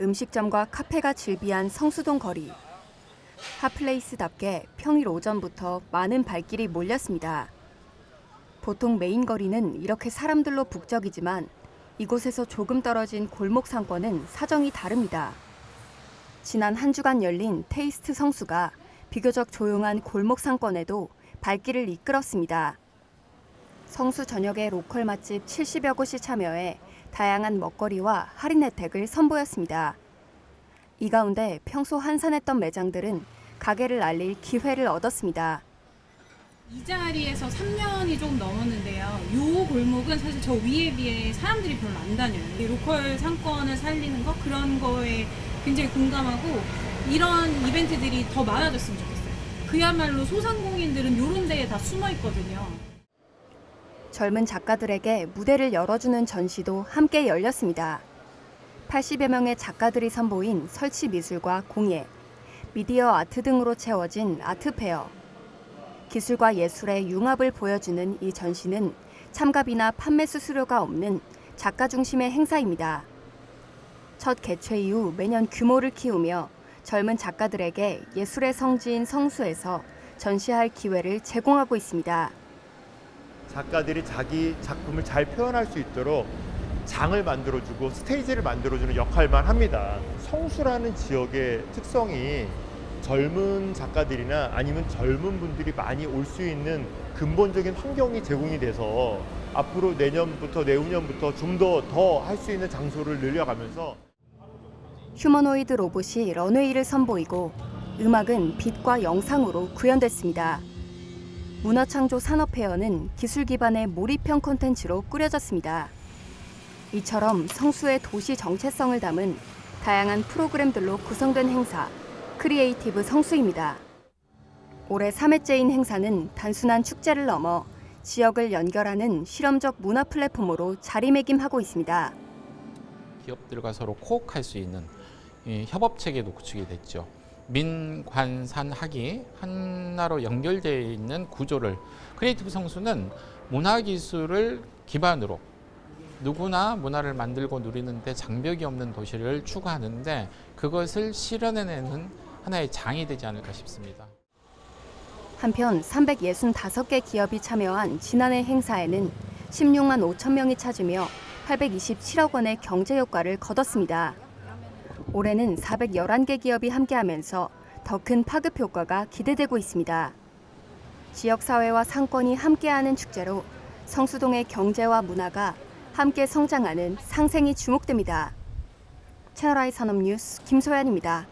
음식점과 카페가 즐비한 성수동 거리. 핫플레이스답게 평일 오전부터 많은 발길이 몰렸습니다. 보통 메인 거리는 이렇게 사람들로 북적이지만 이곳에서 조금 떨어진 골목 상권은 사정이 다릅니다. 지난 한 주간 열린 테이스트 성수가 비교적 조용한 골목 상권에도 발길을 이끌었습니다. 성수 전역의 로컬 맛집 70여 곳이 참여해 다양한 먹거리와 할인 혜택을 선보였습니다. 이 가운데 평소 한산했던 매장들은 가게를 알릴 기회를 얻었습니다. 이 자리에서 3년이 조금 넘었는데요. 요 골목은 사실 저 위에 비해 사람들이 별로 안 다녀요. 이 로컬 상권을 살리는 거 그런 거에 굉장히 공감하고 이런 이벤트들이 더 많아졌으면 좋겠어요. 그야말로 소상공인들은 요런 데에 다 숨어 있거든요. 젊은 작가들에게 무대를 열어주는 전시도 함께 열렸습니다. 80여 명의 작가들이 선보인 설치 미술과 공예, 미디어 아트 등으로 채워진 아트페어. 기술과 예술의 융합을 보여주는 이 전시는 참가비나 판매 수수료가 없는 작가 중심의 행사입니다. 첫 개최 이후 매년 규모를 키우며 젊은 작가들에게 예술의 성지인 성수에서 전시할 기회를 제공하고 있습니다. 작가들이 자기 작품을 잘 표현할 수 있도록 장을 만들어주고 스테이지를 만들어주는 역할만 합니다. 성수라는 지역의 특성이 젊은 작가들이나 아니면 젊은 분들이 많이 올 수 있는 근본적인 환경이 제공이 돼서 앞으로 내년부터 내후년부터 좀 더 더 할 수 있는 장소를 늘려가면서 휴머노이드 로봇이 런웨이를 선보이고 음악은 빛과 영상으로 구현됐습니다. 문화창조 산업페어는 기술 기반의 몰입형 콘텐츠로 꾸려졌습니다. 이처럼 성수의 도시 정체성을 담은 다양한 프로그램들로 구성된 행사, 크리에이티브 성수입니다. 올해 3회째인 행사는 단순한 축제를 넘어 지역을 연결하는 실험적 문화 플랫폼으로 자리매김하고 있습니다. 기업들과 서로 코옥할 수 있는 이 협업 체계도 구축이 됐죠. 민관산학이 하나로 연결되어 있는 구조를 크리에이티브 성수는 문화 기술을 기반으로 누구나 문화를 만들고 누리는데 장벽이 없는 도시를 추구하는데 그것을 실현해내는 하나의 장이 되지 않을까 싶습니다. 한편 365개 기업이 참여한 지난해 행사에는 16만 5천 명이 찾으며 827억 원의 경제 효과를 거뒀습니다. 올해는 411개 기업이 함께하면서 더 큰 파급 효과가 기대되고 있습니다. 지역 사회와 상권이 함께하는 축제로 성수동의 경제와 문화가 함께 성장하는 상생이 주목됩니다. 채널I 산업뉴스 김소연입니다.